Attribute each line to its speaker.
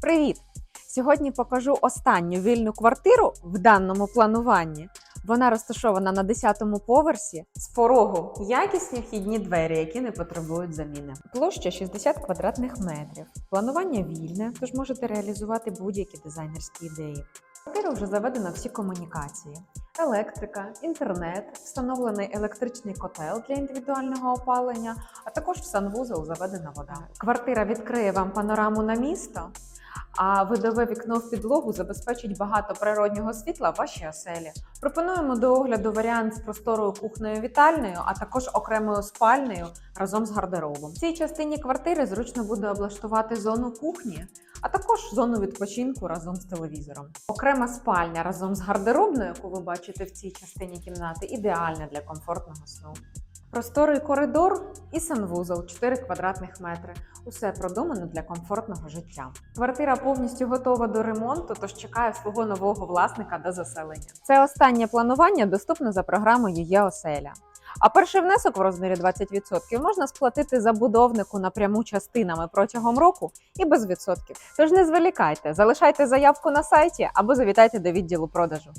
Speaker 1: Привіт! Сьогодні покажу останню вільну квартиру в даному плануванні. Вона розташована на 10-му поверсі з порогу якісні вхідні двері, які не потребують заміни. Площа 60 квадратних метрів. Планування вільне, тож можете реалізувати будь-які дизайнерські ідеї. Квартира вже заведена всі комунікації: електрика, інтернет, встановлений електричний котел для індивідуального опалення, а також в санвузол заведена вода. Квартира відкриє вам панораму на місто. А видове вікно в підлогу забезпечить багато природнього світла в вашій оселі. Пропонуємо до огляду варіант з просторою кухнею вітальною, а також окремою спальнею разом з гардеробом. В цій частині квартири зручно буде облаштувати зону кухні, а також зону відпочинку разом з телевізором. Окрема спальня разом з гардеробною, яку ви бачите в цій частині кімнати, ідеальна для комфортного сну. Просторий коридор і санвузол 4 квадратних метри. Усе продумано для комфортного життя. Квартира повністю готова до ремонту, тож чекає свого нового власника до заселення. Це останнє планування доступно за програмою Є оселя. А перший внесок в розмірі 20% можна сплатити забудовнику напряму частинами протягом року і без відсотків. Тож не зволікайте, залишайте заявку на сайті або завітайте до відділу продажу.